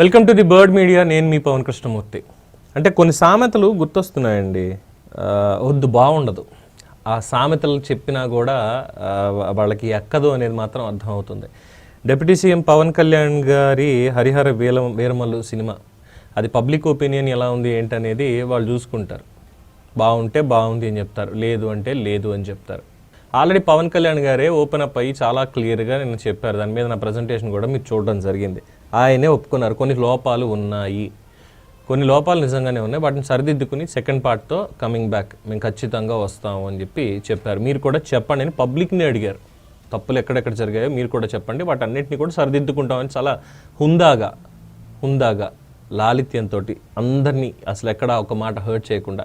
Welcome to the Bird Media. నేను మీ పవన్ కృష్ణమూర్తి. అంటే కొన్ని సామెతలు గుర్తొస్తున్నాయండి. వద్దు బాగుండదు. ఆ సామెతలు చెప్పినా కూడా వాళ్ళకి ఎక్కదు అనేది మాత్రం అర్థమవుతుంది. డిప్యూటీ సీఎం పవన్ కళ్యాణ్ గారి హరిహర వీల వీరమల్లు సినిమా. అది పబ్లిక్ ఒపీనియన్ ఎలా ఉంది ఏంటనేది వాళ్ళు చూసుకుంటారు. బాగుంటే బాగుంది అని చెప్తారు. లేదు అంటే లేదు అని చెప్తారు. ఆల్రెడీ పవన్ కళ్యాణ్ గారే ఓపెన్ అప్ అయ్యి చాలా క్లియర్గా నేను చెప్పారు. దాని మీద నా ప్రజెంటేషన్ కూడా మీరు చూడడం జరిగింది. ఆయనే ఒప్పుకున్నారు. కొన్ని లోపాలు ఉన్నాయి. కొన్ని లోపాలు నిజంగానే ఉన్నాయి. వాటిని సరిదిద్దుకుని సెకండ్ పార్ట్తో కమింగ్ బ్యాక్ మేము ఖచ్చితంగా వస్తాము అని చెప్పి చెప్పారు. మీరు కూడా చెప్పండి అని పబ్లిక్ని అడిగారు. తప్పులు ఎక్కడెక్కడ జరిగాయో మీరు కూడా చెప్పండి. వాటన్నిటిని కూడా సరిదిద్దుకుంటామని చాలా హుందాగా హుందాగా లాలిత్యంతో అందరినీ అసలు ఎక్కడ ఒక మాట హర్ట్ చేయకుండా.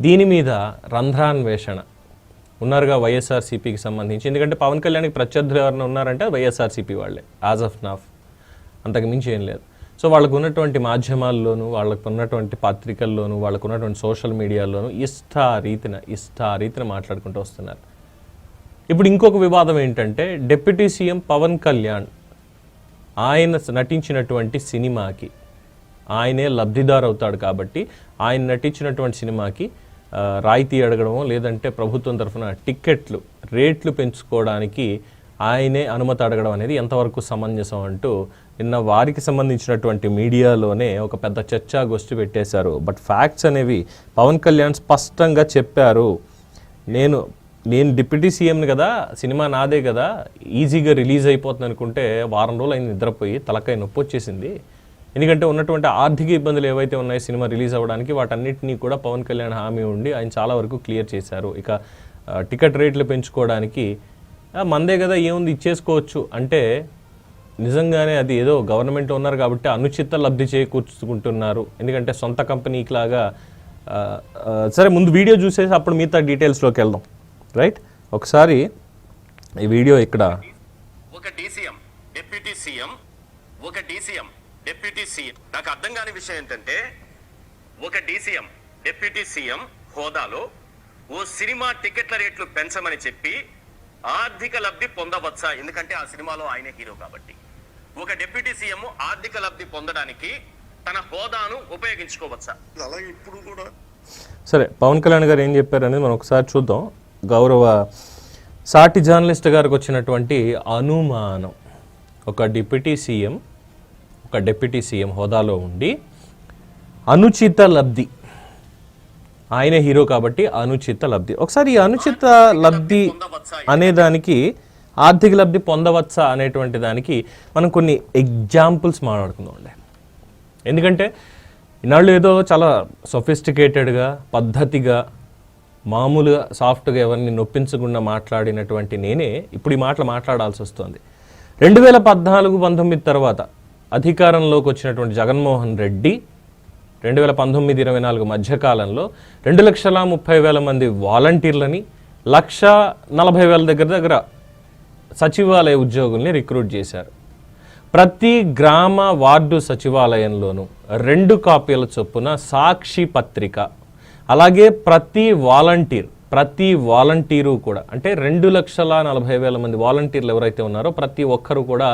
దీని మీద రంధ్రాన్వేషణ. ఉన్నారుగా వైఎస్ఆర్సీపీకి సంబంధించి. ఎందుకంటే పవన్ కళ్యాణ్కి ప్రత్యర్థులు ఎవరైనా ఉన్నారంటే వైఎస్ఆర్సీపీ వాళ్ళే. యాజ్ ఆఫ్ నాఫ్ అంతకు మించి ఏం లేదు. సో వాళ్ళకు ఉన్నటువంటి మాధ్యమాల్లోనూ వాళ్ళకు ఉన్నటువంటి పత్రికల్లోనూ వాళ్ళకు ఉన్నటువంటి సోషల్ మీడియాలోనూ ఇష్ట రీతిన ఇష్ట రీతిన మాట్లాడుకుంటూ వస్తున్నారు. ఇప్పుడు ఇంకొక వివాదం ఏంటంటే డిప్యూటీ సీఎం పవన్ కళ్యాణ్ ఆయన నటించినటువంటి సినిమాకి ఆయనే లబ్ధిదారు అవుతాడు కాబట్టి ఆయన నటించినటువంటి సినిమాకి రాయితీ అడగడమో లేదంటే ప్రభుత్వం తరఫున టిక్కెట్లు రేట్లు పెంచుకోవడానికి ఆయనే అనుమతి అడగడం అనేది ఎంతవరకు సమంజసం అంటూ నిన్న వారికి సంబంధించినటువంటి మీడియాలోనే ఒక పెద్ద చర్చాగోష్ఠి పెట్టేశారు. బట్ ఫ్యాక్ట్స్ అనేవి పవన్ కళ్యాణ్ స్పష్టంగా చెప్పారు. నేను నేను డిప్యూటీ సీఎంని కదా సినిమా నాదే కదా ఈజీగా రిలీజ్ అయిపోతుంది అనుకుంటే వారం రోజులు అయింది నిద్రపోయి తలకాయ నొప్పి వచ్చేసింది. ఎందుకంటే ఉన్నటువంటి ఆర్థిక ఇబ్బందులు ఏవైతే ఉన్నాయో సినిమా రిలీజ్ అవ్వడానికి వాటన్నిటినీ కూడా పవన్ కళ్యాణ్ హామీ ఉండి ఆయన చాలా వరకు క్లియర్ చేశారు. ఇక టికెట్ రేట్లు పెంచుకోవడానికి మందే కదా ఏముంది? ఇచ్చేసుకోవచ్చు. అంటే నిజంగానే అది ఏదో గవర్నమెంట్ ఉన్నారు కాబట్టి అనుచిత లబ్ధి చేకూర్చుకుంటున్నారు. ఎందుకంటే సొంత కంపెనీకి లాగా సరే ముందు వీడియో చూసేసి అప్పుడు మిగతా డీటెయిల్స్లోకి వెళ్దాం. రైట్ ఒకసారి ఈ వీడియో ఇక్కడ. ఒక డీసీఎం డిప్యూటీ సీఎం ఒక డీసీఎం డిప్యూటీ సీఎం. నాకు అర్థం కాని విషయం ఏంటంటే ఒక డీసీఎం డిప్యూటీ సీఎం హోదాలో ఓ సినిమా టికెట్ల రేట్లు పెంచమని చెప్పి ఆర్థిక లబ్ధి పొందవచ్చా? ఎందుకంటే ఆ సినిమాలో ఆయనే హీరో కాబట్టి. ఒక డిప్యూటీ సీఎం ఆర్థిక లబ్ధి పొందడానికి తన హోదాను ఉపయోగించుకోవచ్చా? అలాగే ఇప్పుడు కూడా. సరే పవన్ కళ్యాణ్ గారు ఏం చెప్పారు అనేది మనం ఒకసారి చూద్దాం. గౌరవ సాటి జర్నలిస్ట్ గారికి వచ్చినటువంటి అనుమానం. ఒక డిప్యూటీ సీఎం ఒక డిప్యూటీ సీఎం హోదాలో ఉండి అనుచిత లబ్ధి ఆయనే హీరో కాబట్టి అనుచిత లబ్ధి. ఒకసారి ఈ అనుచిత లబ్ధి అనే దానికి ఆర్థిక లబ్ధి పొందవచ్చా అనేటువంటి దానికి మనం కొన్ని ఎగ్జాంపుల్స్ మాట్లాడుకుందాం ఎందుకంటే ఇన్నాళ్ళు ఏదో చాలా సొఫిస్టికేటెడ్గా పద్ధతిగా మామూలుగా సాఫ్ట్గా ఎవరిని నొప్పించకుండా మాట్లాడినటువంటి నేనే ఇప్పుడు ఈ మాటలు మాట్లాడాల్సి వస్తుంది. రెండు వేల పద్నాలుగు పంతొమ్మిది తర్వాత అధికారంలోకి వచ్చినటువంటి జగన్మోహన్ రెడ్డి రెండు వేల పంతొమ్మిది ఇరవై నాలుగు మధ్యకాలంలో రెండు లక్షల ముప్పై వేల మంది వాలంటీర్లని లక్ష నలభై వేల దగ్గర దగ్గర సచివాలయ ఉద్యోగుల్ని రిక్రూట్ చేశారు. ప్రతి గ్రామ వార్డు సచివాలయంలోనూ రెండు కాపీల చొప్పున సాక్షి పత్రిక అలాగే ప్రతి వాలంటీర్ ప్రతి వాలంటీరు కూడా అంటే రెండు లక్షల నలభై వేల మంది వాలంటీర్లు ఎవరైతే ఉన్నారో ప్రతి ఒక్కరు కూడా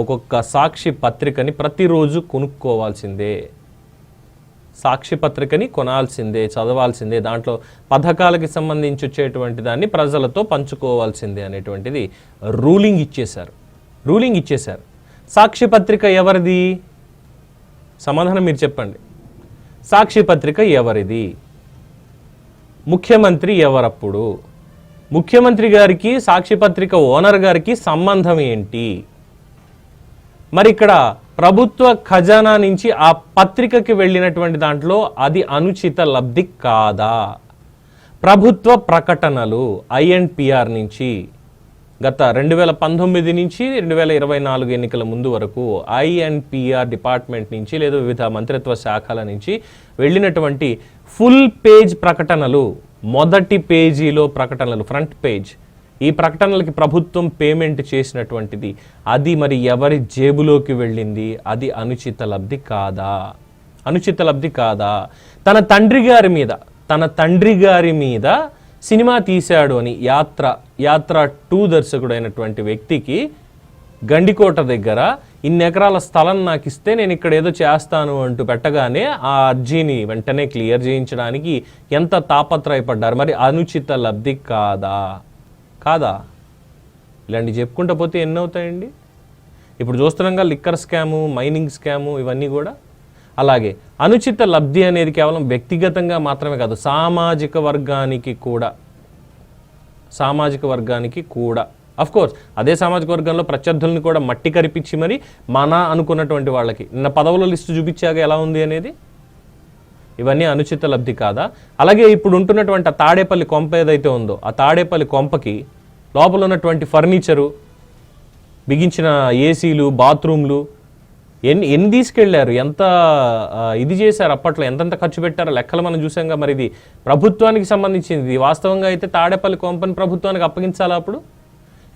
ఒక్కొక్క సాక్షి పత్రికని ప్రతిరోజు కొనుక్కోవాల్సిందే. సాక్షి పత్రికని కొనాల్సిందే చదవాల్సిందే దాంట్లో పథకాలకి సంబంధించి వచ్చేటువంటి దాన్ని ప్రజలతో పంచుకోవాల్సిందే అనేటువంటిది రూలింగ్ ఇచ్చేశారు. రూలింగ్ ఇచ్చేశారు. సాక్షి పత్రిక ఎవరిది? సమాధానం మీరు చెప్పండి. సాక్షి పత్రిక ఎవరిది? ముఖ్యమంత్రి ఎవరప్పుడు? ముఖ్యమంత్రి గారికి సాక్షి పత్రిక ఓనర్ గారికి సంబంధం ఏంటి? మరి ఇక్కడ ప్రభుత్వ ఖజానా నుంచి ఆ పత్రికకి వెళ్ళినటువంటి దాంట్లో అది అనుచిత లబ్ధి కాదా? ప్రభుత్వ ప్రకటనలు ఐఎన్పిఆర్ నుంచి గత రెండు వేల పంతొమ్మిది నుంచి రెండు వేల ఇరవై నాలుగు ఎన్నికల ముందు వరకు ఐఎన్పిఆర్ డిపార్ట్మెంట్ నుంచి లేదా వివిధ మంత్రిత్వ శాఖల నుంచి వెళ్ళినటువంటి ఫుల్ పేజ్ ప్రకటనలు మొదటి పేజీలో ప్రకటనలు ఫ్రంట్ పేజ్ ఈ ప్రకటనలకి ప్రభుత్వం పేమెంట్ చేసినటువంటిది అది మరి ఎవరి జేబులోకి వెళ్ళింది? అది అనుచిత లబ్ధి కాదా? అనుచిత లబ్ధి కాదా? తన తండ్రి గారి మీద తన తండ్రి గారి మీద సినిమా తీశాడు అని యాత్ర యాత్ర టూ దర్శకుడైనటువంటి వ్యక్తికి గండికోట దగ్గర ఇన్ని ఎకరాల స్థలం నాకు ఇస్తే నేను ఇక్కడ ఏదో చేస్తాను అంటూ పెట్టగానే ఆ అర్జీని వెంటనే క్లియర్ చేయించడానికి ఎంత తాపత్రయపడ్డారు? మరి అనుచిత లబ్ధి కాదా? కాదా? ఇలాంటివి చెప్పుకుంటూ పోతే ఎన్ని అవుతాయండి ఇప్పుడు చూస్తున్నాగా లిక్కర్ స్కాము మైనింగ్ స్కాము ఇవన్నీ కూడా. అలాగే అనుచిత లబ్ధి అనేది కేవలం వ్యక్తిగతంగా మాత్రమే కాదు సామాజిక వర్గానికి కూడా. సామాజిక వర్గానికి కూడా. అఫ్ కోర్స్ అదే సామాజిక వర్గంలో ప్రత్యర్థుల్ని కూడా మట్టి కరిపించి మరి మన అనుకున్నటువంటి వాళ్ళకి. నిన్న పదవుల లిస్టు చూపించాక ఎలా ఉంది అనేది? ఇవన్నీ అనుచిత లబ్ధి కాదా? అలాగే ఇప్పుడు ఉంటున్నటువంటి ఆ తాడేపల్లి కొంప ఏదైతే ఉందో ఆ తాడేపల్లి కొంపకి లోపల ఉన్నటువంటి ఫర్నిచరు బిగించిన ఏసీలు బాత్రూమ్లు ఎన్ని ఎన్ని తీసుకెళ్ళారు? ఎంత ఇది చేశారు అప్పట్లో? ఎంతెంత ఖర్చు పెట్టారో? లెక్కలు మనం చూసాంగా మరి ఇది. ప్రభుత్వానికి సంబంధించింది. ఇది వాస్తవంగా అయితే తాడేపల్లి కొంపని ప్రభుత్వానికి అప్పగించాలా అప్పుడు?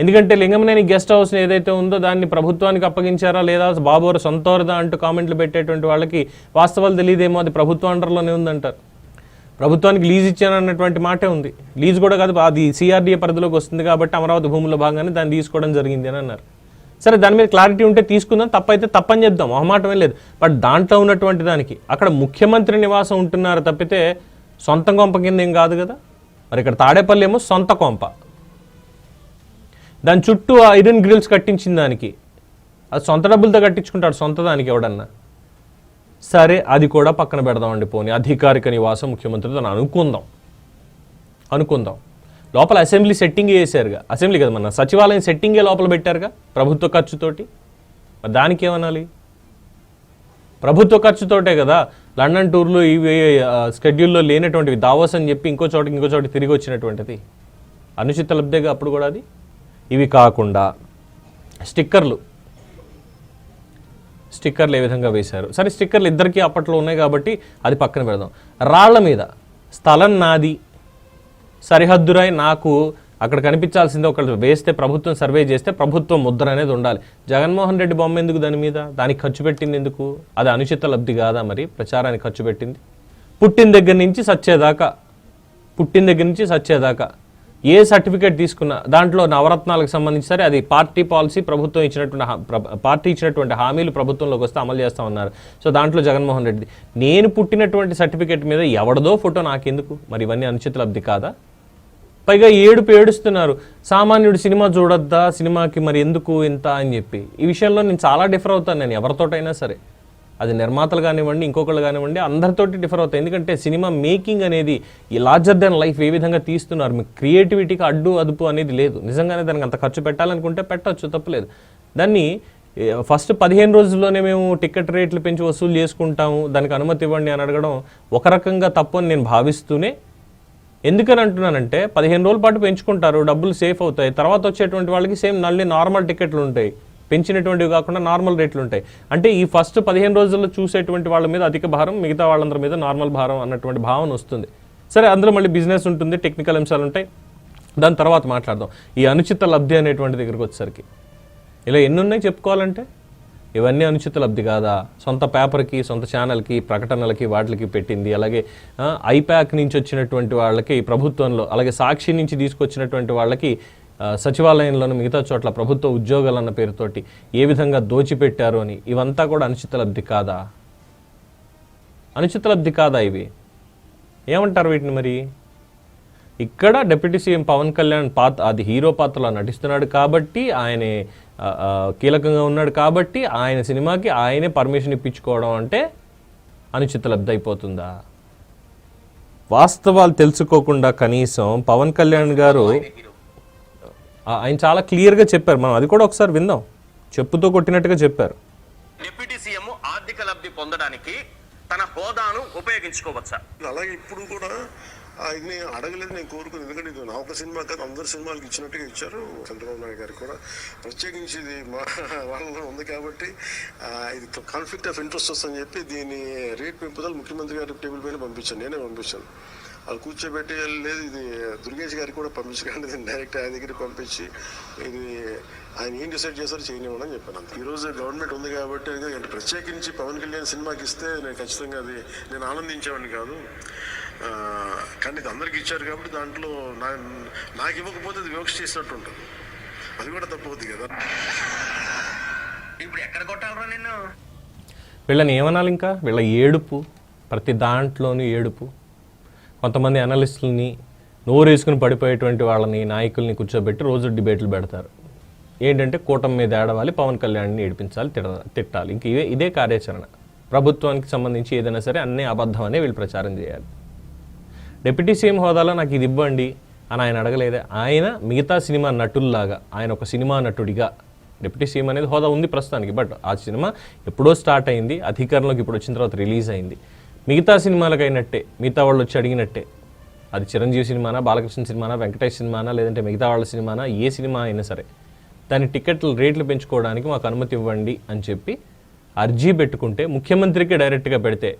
ఎందుకంటే లింగమనేని గెస్ట్ హౌస్ ఏదైతే ఉందో దాన్ని ప్రభుత్వానికి అప్పగించారా లేదా? బాబోరు సొంతవరదా అంటూ కామెంట్లు పెట్టేటువంటి వాళ్ళకి వాస్తవాలు తెలియదేమో అది ప్రభుత్వ అండర్లోనే ఉందంటారు. ప్రభుత్వానికి లీజ్ ఇచ్చానన్నటువంటి మాటే ఉంది. లీజ్ కూడా కాదు అది సిఆర్డీఏ పరిధిలోకి వస్తుంది కాబట్టి అమరావతి భూముల భాగాన్ని దాన్ని తీసుకోవడం జరిగింది అని అన్నారు. సరే దాని మీద క్లారిటీ ఉంటే తీసుకుందాం తప్పైతే తప్పని చెప్దాం మొహమాటమే లేదు. బట్ దాంట్లో ఉన్నటువంటి దానికి అక్కడ ముఖ్యమంత్రి నివాసం ఉంటున్నారు తప్పితే సొంత కొంప కింద ఏం కాదు కదా? మరి ఇక్కడ తాడేపల్లి ఏమో సొంత కొంప. దాని చుట్టూ ఆ ఐరన్ గ్రిల్స్ కట్టించిన దానికి అది సొంత డబ్బులతో కట్టించుకుంటాడు సొంత దానికి ఎవడన్నా. సరే అది కూడా పక్కన పెడదామండి పోనీ. అధికారిక నివాసం ముఖ్యమంత్రితో అనుకుందాం. అనుకుందాం. లోపల అసెంబ్లీ సెట్టింగ్ చేశారుగా. అసెంబ్లీ కదా మన సచివాలయం సెట్టింగే లోపల పెట్టారుగా? ప్రభుత్వ ఖర్చుతోటి? మరి దానికి ఏమనాలి? ప్రభుత్వ ఖర్చుతోటే కదా. లండన్ టూర్లు ఇవి స్కెడ్యూల్లో లేనటువంటివి. దావోస్ అని చెప్పి ఇంకో చోటకి ఇంకో చోటకి తిరిగి వచ్చినటువంటిది. అనుచిత లబ్ధేగా అప్పుడు కూడా అది? ఇవి కాకుండా స్టిక్కర్లు. స్టిక్కర్లు ఏ విధంగా వేశారు? సరే స్టిక్కర్లు ఇద్దరికీ అప్పట్లో ఉన్నాయి కాబట్టి అది పక్కన పెడదాం. రాళ్ళ మీద స్థలం నాది సరిహద్దురై నాకు అక్కడ కనిపించాల్సింది ఒకళ్ళు వేస్తే ప్రభుత్వం సర్వే చేస్తే ప్రభుత్వం ముద్ర అనేది ఉండాలి. జగన్మోహన్ రెడ్డి బొమ్మ ఎందుకు దాని మీద? దానికి ఖర్చు పెట్టింది ఎందుకు? అది అనుచిత లబ్ధి కాదా మరి? ప్రచారానికి ఖర్చు పెట్టింది. పుట్టిన దగ్గర నుంచి సచ్చేదాకా పుట్టిన దగ్గర నుంచి సచ్చేదాకా ఏ సర్టిఫికేట్ తీసుకున్నా దాంట్లో నవరత్నాలకు సంబంధించి సరే అది పార్టీ పాలసీ ప్రభుత్వం ఇచ్చినటువంటి పార్టీ ఇచ్చినటువంటి హామీలు ప్రభుత్వంలోకి వస్తే అమలు చేస్తామన్నారు సో దాంట్లో జగన్మోహన్ రెడ్డి నేను పుట్టినటువంటి సర్టిఫికేట్ మీద ఎవడదో ఫోటో నాకెందుకు? మరి ఇవన్నీ అనుచిత లబ్ధి కాదా? పైగా ఏడుపు ఏడుస్తున్నారు. సామాన్యుడు సినిమా చూడొద్దా? సినిమాకి మరి ఎందుకు ఇంత అని చెప్పి. ఈ విషయంలో నేను చాలా డిఫర్ అవుతాను. నేను ఎవరితోటైనా సరే. అది నిర్మాతలు కానివ్వండి ఇంకొకళ్ళు కానివ్వండి అందరితోటి డిఫర్ అవుతాయి. ఎందుకంటే సినిమా మేకింగ్ అనేది ఈ లార్జర్ దెన్ లైఫ్ ఏ విధంగా తీస్తున్నారు. మీ క్రియేటివిటీకి అడ్డు అదుపు అనేది లేదు. నిజంగానే దానికి అంత ఖర్చు పెట్టాలనుకుంటే పెట్టవచ్చు తప్పలేదు దాన్ని ఫస్ట్ పదిహేను రోజుల్లోనే మేము టికెట్ రేట్లు పెంచి వసూలు చేసుకుంటాము. దానికి అనుమతి ఇవ్వండి అని అడగడం ఒక రకంగా తప్పు అని నేను భావిస్తూనే ఎందుకని అంటున్నానంటే పదిహేను రోజుల పాటు పెంచుకుంటారు డబ్బులు సేఫ్ అవుతాయి. తర్వాత వచ్చేటువంటి వాళ్ళకి సేమ్ నల్లి నార్మల్ టికెట్లు ఉంటాయి. పెంచినటువంటివి కాకుండా నార్మల్ రేట్లు ఉంటాయి. అంటే ఈ ఫస్ట్ పదిహేను రోజుల్లో చూసేటువంటి వాళ్ళ మీద అధిక భారం మిగతా వాళ్ళందరి మీద నార్మల్ భారం అన్నటువంటి భావన వస్తుంది. సరే అందులో మళ్ళీ బిజినెస్ ఉంటుంది టెక్నికల్ అంశాలు ఉంటాయి. దాని తర్వాత మాట్లాడదాం. ఈ అనుచిత లబ్ధి అనేటువంటి దగ్గరికి వచ్చేసరికి. ఇలా ఎన్ని ఉన్నాయి చెప్పుకోవాలంటే? ఇవన్నీ అనుచిత లబ్ధి కాదా? సొంత పేపర్కి సొంత ఛానల్కి ప్రకటనలకి వాటికి పెట్టింది. అలాగే ఐప్యాక్ నుంచి వచ్చినటువంటి వాళ్ళకి ప్రభుత్వంలో అలాగే సాక్షి నుంచి తీసుకొచ్చినటువంటి వాళ్ళకి సచివాలయంలోని మిగతా చోట్ల ప్రభుత్వ ఉద్యోగాలన్న పేరుతోటి ఏ విధంగా దోచిపెట్టారు అని ఇవంతా కూడా అనుచిత లబ్ధి కాదా? అనుచిత లబ్ధి కాదా ఇవి? ఏమంటారు వీటిని మరి? ఇక్కడ డిప్యూటీ సీఎం పవన్ కళ్యాణ్ పాత్ర అది హీరో పాత్రలో నటిస్తున్నాడు కాబట్టి ఆయనే కీలకంగా ఉన్నాడు కాబట్టి ఆయన సినిమాకి ఆయనే పర్మిషన్ ఇప్పించుకోవడం అంటే అనుచిత లబ్ధి అయిపోతుందా? వాస్తవాలు తెలుసుకోకుండా కనీసం పవన్ కళ్యాణ్ గారు ఆయన చాలా క్లియర్గా చెప్పారు. మనం అది కూడా ఒకసారి విందాం. చెప్పుతో కొట్టినట్టుగా చెప్పారు. డిప్యూటీ సీఎం ఆర్థిక లబ్ధి పొందడానికి తన హోదాను ఉపయోగించుకోవచ్చా? అలాగే ఇప్పుడు కూడా ఆ, ఇది నేను అడగలేదు నేను కోరుకుని. ఎందుకంటే ఇది నా ఒక సినిమా కాదు అందరు సినిమాలకు ఇచ్చినట్టుగా ఇచ్చారు చంద్రబాబు నాయుడు గారికి కూడా. ప్రత్యేకించి ఇది మా వాళ్ళలో ఉంది కాబట్టి ఇది కాన్ఫ్లిక్ట్ ఆఫ్ ఇంట్రెస్ట్ వస్తుందని చెప్పి దీని రేట్ పెంపుదల ముఖ్యమంత్రి గారి టేబుల్ పైన పంపించాను. నేనే పంపించాను. వాళ్ళు కూర్చోబెట్టి లేదు ఇది దుర్గేష్ గారికి కూడా పంపించకండి. దీన్ని డైరెక్ట్ ఆయన దగ్గరికి పంపించి ఇది ఆయన ఏం డిసైడ్ చేస్తారో చేయనివ్వండి అని చెప్పాను అంతే. ఈ రోజు గవర్నమెంట్ ఉంది కాబట్టి అంటే ప్రత్యేకించి పవన్ కళ్యాణ్ సినిమాకి ఇస్తే నేను ఖచ్చితంగా అది నేను ఆనందించేవాడిని కాదు. కానీ ఇది అందరికి ఇచ్చారు కాబట్టి దాంట్లో నా నాకు ఇవ్వకపోతే అది వివక్ష చేసినట్టు ఉంటుంది. అది కూడా తప్పవుద్ది కదా. ఇప్పుడు ఎక్కడ కొట్టాలరా నిన్ను? వీళ్ళని ఏమనాలి ఇంకా వీళ్ళ ఏడుపు ప్రతి దాంట్లోనూ ఏడుపు. కొంతమంది అనలిస్టులని నోరేసుకుని పడిపోయేటువంటి వాళ్ళని నాయకుల్ని కూర్చోబెట్టి రోజు డిబేట్లు పెడతారు. ఏంటంటే కూటమి మీద ఏడవాలి పవన్ కళ్యాణ్ని ఏడిపించాలి తిడ తిట్టాలి. ఇంక ఇదే ఇదే కార్యాచరణ. ప్రభుత్వానికి సంబంధించి ఏదైనా సరే అన్నీ అబద్ధం అనే వీళ్ళు ప్రచారం చేయాలి. డిప్యూటీ సీఎం హోదాలో నాకు ఇది ఇవ్వండి అని ఆయన అడగలేదే. ఆయన మిగతా సినిమా నటుల్లాగా ఆయన ఒక సినిమా నటుడిగా డిప్యూటీ సీఎం అనేది హోదా ఉంది ప్రస్తుతానికి. బట్ ఆ సినిమా ఎప్పుడో స్టార్ట్ అయింది అధికారంలోకి ఇప్పుడు వచ్చిన తర్వాత రిలీజ్ అయింది. మిగతా సినిమాలకు అయినట్టే మిగతా వాళ్ళు వచ్చి అడిగినట్టే. అది చిరంజీవి సినిమానా బాలకృష్ణ సినిమానా వెంకటేష్ సినిమానా లేదంటే మిగతా వాళ్ళ సినిమానా ఏ సినిమా అయినా సరే. దాని టికెట్లు రేట్లు పెంచుకోవడానికి మాకు అనుమతి ఇవ్వండి అని చెప్పి అర్జీ పెట్టుకుంటే ముఖ్యమంత్రికి డైరెక్ట్గా పెడితే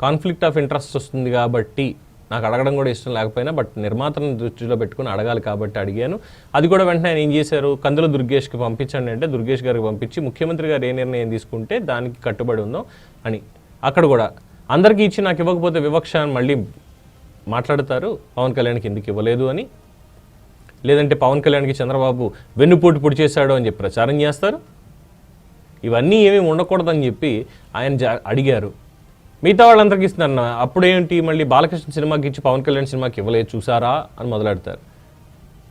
కాన్ఫ్లిక్ట్ ఆఫ్ ఇంట్రెస్ట్ వస్తుంది కాబట్టి నాకు అడగడం కూడా ఇష్టం లేకపోయినా బట్ నిర్మాతను దృష్టిలో పెట్టుకుని అడగాలి కాబట్టి అడిగాను. అది కూడా వెంటనే ఆయన ఏం చేశారు? కందుల దుర్గేష్కి పంపించండి అంటే దుర్గేష్ గారికి పంపించి ముఖ్యమంత్రి గారు ఏ నిర్ణయం తీసుకుంటే దానికి కట్టుబడి ఉందో అని. అక్కడ కూడా అందరికీ ఇచ్చి నాకు ఇవ్వకపోతే వివక్ష అని మళ్ళీ మాట్లాడతారు. పవన్ కళ్యాణ్కి ఎందుకు ఇవ్వలేదు అని. లేదంటే పవన్ కళ్యాణ్కి చంద్రబాబు వెన్నుపోటు పొడి చేశాడు అని చెప్పి ప్రచారం చేస్తారు. ఇవన్నీ ఏమీ ఉండకూడదని చెప్పి ఆయన అడిగారు. మిగతా వాళ్ళందరికీ ఇస్తున్నారు. అప్పుడేంటి మళ్ళీ బాలకృష్ణ సినిమాకి ఇచ్చి పవన్ కళ్యాణ్ సినిమాకి ఇవ్వలేదు చూసారా అని మొదలెడతారు.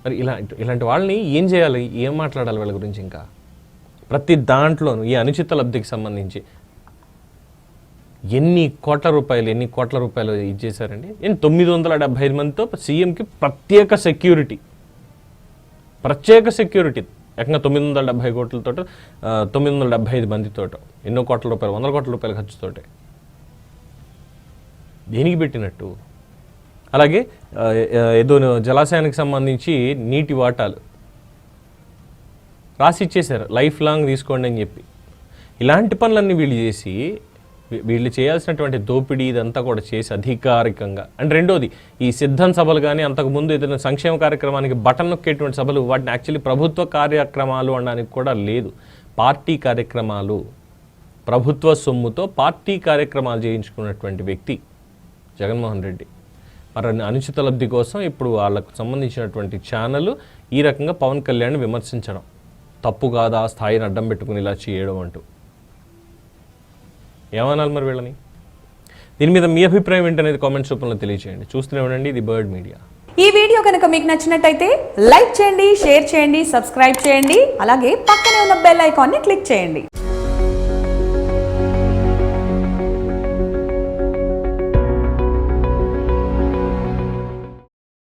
మరి ఇలా ఇలాంటి వాళ్ళని ఏం చేయాలి? ఏం మాట్లాడాలి వాళ్ళ గురించి ఇంకా? ప్రతి దాంట్లోనూ ఈ అనుచిత లబ్ధికి సంబంధించి ఎన్ని కోట్ల రూపాయలు ఎన్ని కోట్ల రూపాయలు ఇచ్చేశారండి ఎన్ని తొమ్మిది వందల డెబ్బై ఐదు మందితో సీఎంకి ప్రత్యేక సెక్యూరిటీ. ప్రత్యేక సెక్యూరిటీ. ఏకంగా తొమ్మిది వందల డెబ్బై కోట్లతో తొమ్మిది వందల డెబ్బై ఐదు మందితో ఎన్నో కోట్ల రూపాయలు వందల కోట్ల రూపాయల ఖర్చుతోటే. దేనికి పెట్టినట్టు? అలాగే ఏదో జలాశయానికి సంబంధించి నీటి వాటాలు. రాసి ఇచ్చేశారు లైఫ్ లాంగ్ తీసుకోండి అని చెప్పి. ఇలాంటి పనులన్నీ వీళ్ళు చేసి వీళ్ళు చేయాల్సినటువంటి దోపిడీ ఇదంతా కూడా చేసి అధికారికంగా. అండ్ రెండోది ఈ సిద్ధం సభలు కానీ అంతకుముందు ఏదైనా సంక్షేమ కార్యక్రమానికి బటన్ నొక్కేటువంటి సభలు వాటిని యాక్చువల్లీ ప్రభుత్వ కార్యక్రమాలు అనడానికి కూడా లేదు. పార్టీ కార్యక్రమాలు ప్రభుత్వ సొమ్ముతో పార్టీ కార్యక్రమాలు చేయించుకున్నటువంటి వ్యక్తి జగన్మోహన్ రెడ్డి. మరి అనుచిత లబ్ధి కోసం ఇప్పుడు వాళ్ళకు సంబంధించినటువంటి ఛానల్ ఈ రకంగా పవన్ కళ్యాణ్ విమర్శించడం. తప్పు కాదా స్థాయిని అడ్డం పెట్టుకుని ఇలా చేయడం అంటూ. ఏమనాలి మరి వీళ్ళని? దీని మీద మీ అభిప్రాయం ఏంటనేది కామెంట్స్ రూపంలో తెలియజేయండి చూస్తూనే ఉండండి ఇది బర్డ్ మీడియా. ఈ వీడియో కనుక మీకు నచ్చినట్టయితే లైక్ చేయండి షేర్ చేయండి సబ్స్క్రైబ్ చేయండి అలాగే పక్కనే ఉన్న బెల్ ఐకాన్ని క్లిక్ చేయండి.